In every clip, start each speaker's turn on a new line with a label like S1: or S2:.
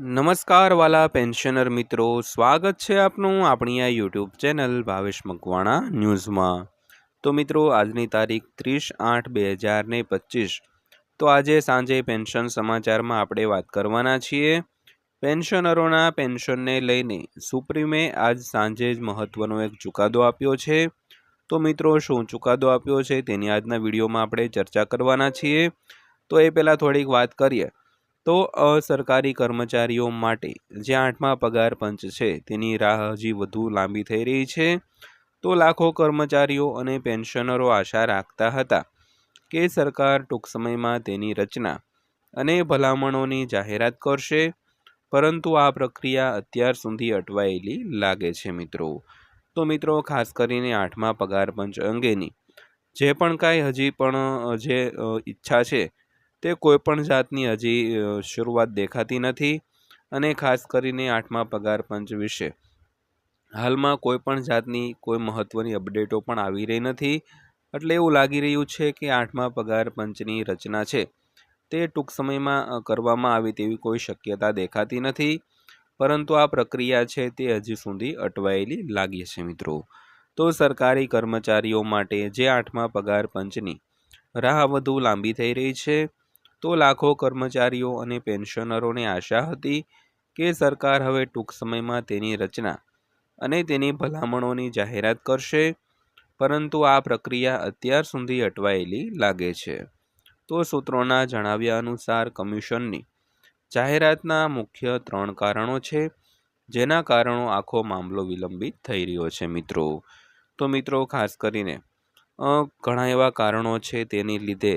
S1: નમસ્કાર વાલા પેન્શનર મિત્રો, સ્વાગત છે આપનું આપણી આ યુટ્યુબ ચેનલ ભાવેશ મકવાણા ન્યૂઝમાં. તો મિત્રો, આજની તારીખ ત્રીસ આઠ બે હજાર ને પચીસ. તો આજે સાંજે પેન્શન સમાચારમાં આપણે વાત કરવાના છીએ. પેન્શનરોના પેન્શનને લઈને સુપ્રીમે આજ સાંજે જ મહત્ત્વનો એક ચુકાદો આપ્યો છે. તો મિત્રો, શું ચુકાદો આપ્યો છે તેની આજના વિડીયોમાં આપણે ચર્ચા કરવાના છીએ. તો એ પહેલાં થોડીક વાત કરીએ. તો અસરકારી કર્મચારીઓ માટે જે આઠમા પગાર પંચ છે, તેની રાહ હજી વધુ લાંબી થઈ રહી છે. તો લાખો કર્મચારીઓ અને પેન્શનરો આશા રાખતા હતા કે સરકાર ટૂંક સમયમાં તેની રચના અને ભલામણોની જાહેરાત કરશે, પરંતુ આ પ્રક્રિયા અત્યાર સુધી અટવાયેલી લાગે છે મિત્રો. તો મિત્રો, ખાસ કરીને આઠમા પગાર પંચ અંગેની, જે પણ કાંઈ હજી પણ જે ઈચ્છા છે તે કોઈપણ જાતની હજી શરૂઆત દેખાતી નથી અને ખાસ કરીને આઠમા પગાર પંચ વિશે. હાલમાં કોઈપણ જાતની કોઈ મહત્ત્વની અપડેટો પણ આવી રહી નથી, એટલે એવું લાગી રહ્યું છે કે આઠમા પગાર પંચની રચના છે. તે ટૂંક સમયમાં કરવામાં આવે તેવી કોઈ શક્યતા દેખાતી નથી, પરંતુ આ પ્રક્રિયા છે તે હજી સુધી અટવાયેલી લાગી છે મિત્રો. તો સરકારી કર્મચારીઓ માટે જે આઠમા પગાર પંચની રાહ વધુ લાંબી થઈ રહી છે તો લાખો કર્મચારીઓ અને પેન્શનરોને આશા હતી કે સરકાર હવે ટૂંક સમયમાં તેની રચના અને તેની ભલામણોની જાહેરાત કરશે, પરંતુ આ પ્રક્રિયા અત્યાર સુધી અટવાયેલી લાગે છે. તો સૂત્રોના જણાવ્યા અનુસાર કમિશનની જાહેરાતના મુખ્ય ત્રણ કારણો છે, જેના કારણો આખો મામલો વિલંબિત થઈ રહ્યો છે મિત્રો. તો મિત્રો, ખાસ કરીને ઘણા એવા કારણો છે તેની લીધે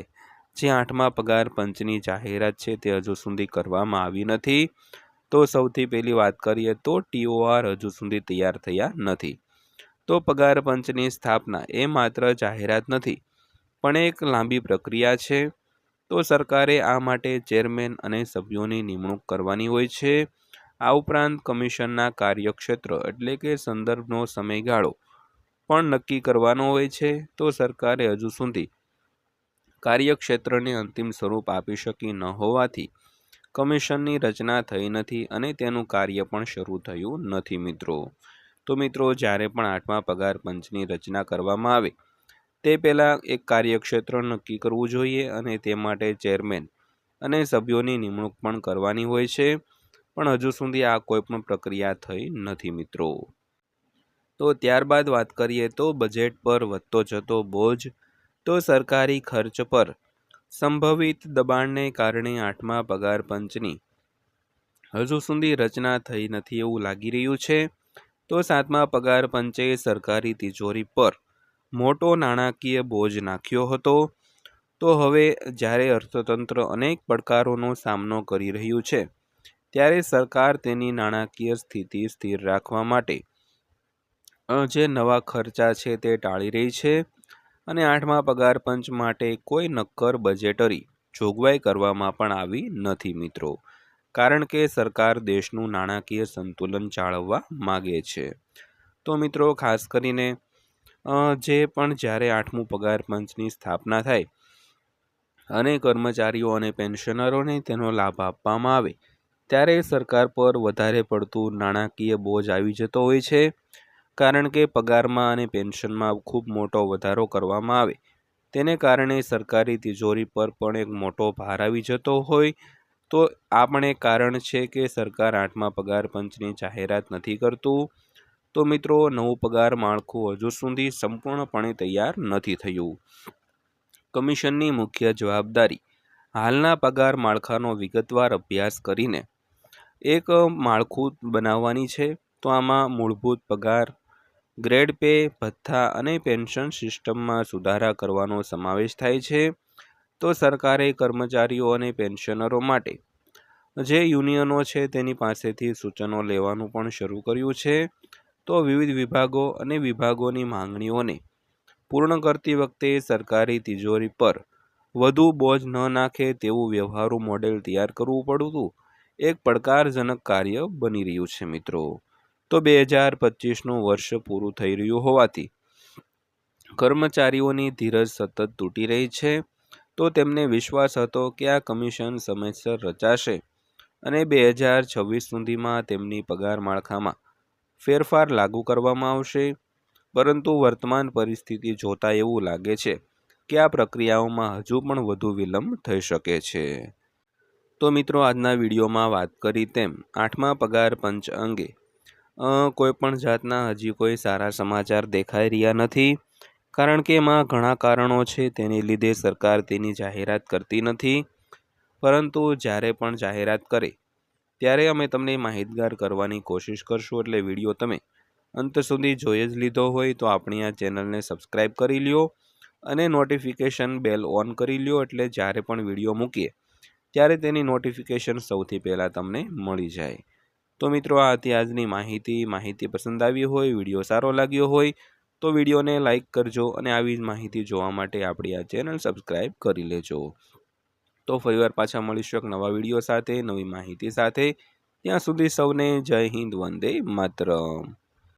S1: જે આઠમા પગાર પંચની જાહેરાત છે તે હજુ સુધી કરવામાં આવી નથી. તો સૌથી પહેલી વાત કરીએ તો ટીઓઆર હજુ સુધી તૈયાર થયા નથી. તો પગાર પંચની સ્થાપના એ માત્ર જાહેરાત નથી, પણ એક લાંબી પ્રક્રિયા છે. તો સરકારે આ માટે ચેરમેન અને સભ્યોની નિમણૂક કરવાની હોય છે. આ ઉપરાંત કમિશનના કાર્યક્ષેત્ર એટલે કે સંદર્ભનો સમયગાળો પણ નક્કી કરવાનો હોય છે. તો સરકારે હજુ સુધી કાર્યક્ષેત્રને અંતિમ સ્વરૂપ આપી શકી ન હોવાથી કમિશનની રચના થઈ નથી અને તેનું કાર્ય પણ શરૂ થયું નથી મિત્રો. તો મિત્રો, જ્યારે પણ આઠમા પગાર પંચની રચના કરવામાં આવે, તે પહેલાં એક કાર્યક્ષેત્ર નક્કી કરવું જોઈએ અને તે માટે ચેરમેન અને સભ્યોની નિમણૂક પણ કરવાની હોય છે. પણ હજુ સુધી આ કોઈ પણ પ્રક્રિયા થઈ નથી મિત્રો. તો ત્યારબાદ વાત કરીએ તો બજેટ પર વધતો જતો બોજ તો સરકારી ખર્ચ પર સંભવિત દબાણને કારણે આઠમા પગાર પંચની હજુ સુધી રચના થઈ નથી એવું લાગી રહ્યું છે. તો સાતમા પગાર પંચે સરકારી તિજોરી પર મોટો નાણાકીય બોજ નાખ્યો હતો. તો હવે જ્યારે અર્થતંત્ર અનેક પડકારોનો સામનો કરી રહ્યું છે, ત્યારે સરકાર તેની નાણાકીય સ્થિતિ સ્થિર રાખવા માટે જે નવા ખર્ચા છે તે ટાળી રહી છે. અને આઠમા પગાર પંચ માટે કોઈ નક્કર બજેટરી જોગવાઈ કરવામાં પણ આવી નથી મિત્રો. કારણ કે સરકાર દેશનું નાણાકીય સંતુલન જાળવવા માગે છે. તો મિત્રો, ખાસ કરીને જે પણ જ્યારે આઠમું પગાર પંચની સ્થાપના થાય, અને કર્મચારીઓ અને પેન્શનરોને તેનો લાભ આપવામાં આવે, ત્યારે સરકાર પર વધારે પડતું નાણાકીય બોજ આવી જતો હોય છે. કારણ કે પગારમાં અને પેન્શનમાં ખૂબ મોટો વધારો કરવામાં આવે. તેને કારણે સરકારી તિજોરી પર પણ એક મોટો ભાર આવી જતો હોય. તો આ પણ એક કારણ છે કે સરકાર આઠમા પગાર પંચની જાહેરાત નથી કરતું. તો મિત્રો, નવું પગાર માળખું હજુ સુધી સંપૂર્ણપણે તૈયાર નથી થયું. કમિશનની મુખ્ય જવાબદારી હાલના પગાર માળખાનો વિગતવાર અભ્યાસ કરીને એક માળખું બનાવવાની છે. તો આમાં મૂળભૂત પગાર ગ્રેડ પે, ભથ્થા અને પેન્શન સિસ્ટમમાં સુધારા કરવાનો સમાવેશ થાય છે. તો સરકારે કર્મચારીઓ અને પેન્શનરો માટે જે યુનિયનો છે તેની પાસેથી સૂચનો લેવાનું પણ શરૂ કર્યું છે. તો વિવિધ વિભાગો અને વિભાગોની માંગણીઓને પૂર્ણ કરતી વખતે સરકારી તિજોરી પર વધુ બોજ ન નાખે તેવું વ્યવહારુ મોડેલ તૈયાર કરવું પડતું. એક પડકારજનક કાર્ય બની રહ્યું છે મિત્રો. તો બે હજાર પચીસનું વર્ષ પૂરું થઈ રહ્યું હોવાથી કર્મચારીઓની ધીરજ સતત તૂટી રહી છે. તો તેમને વિશ્વાસ હતો કે આ કમિશન સમયસર રચાશે અને બે હજાર છવ્વીસ સુધીમાં તેમની પગાર માળખામાં ફેરફાર લાગુ કરવામાં આવશે. પરંતુ વર્તમાન પરિસ્થિતિ જોતા એવું લાગે છે કે આ પ્રક્રિયાઓમાં હજુ પણ વધુ વિલંબ થઈ શકે છે. તો મિત્રો, આજના વિડીયોમાં વાત કરી તેમ આઠમા પગાર પંચ અંગે કોઈ પણ જાતના હજી કોઈ સારા સમાચાર દેખાઈ રહ્યા નથી. કારણ કે એમાં ઘણા કારણો છે, તેને લીધે સરકાર તેની જાહેરાત કરતી નથી. પરંતુ જ્યારે પણ જાહેરાત કરે, ત્યારે અમે તમને માહિતગાર કરવાની કોશિશ કરશું. એટલે વીડિયો તમે અંત સુધી જોઈ જ લીધો હોય તો આપણી આ ચેનલને સબસ્ક્રાઈબ કરી લ્યો અને નોટિફિકેશન બેલ ઓન કરી લ્યો. એટલે જ્યારે પણ વીડિયો મૂકીએ, ત્યારે તેની નોટિફિકેશન સૌથી પહેલાં તમને મળી જાય. તો મિત્રો, આ હતી આજની માહિતી. માહિતી પસંદ આવી હોય, વીડિયો સારો લાગ્યો હોય, તો વિડીયોને લાઇક કરજો અને આવી જ માહિતી જોવા માટે આપણી આ ચેનલ સબસ્ક્રાઈબ કરી લેજો. તો ફરીવાર પાછા મળીશું એક નવા વીડિયો સાથે, નવી માહિતી સાથે. ત્યાં સુધી સૌને જય હિન્દ, વંદે માતરમ.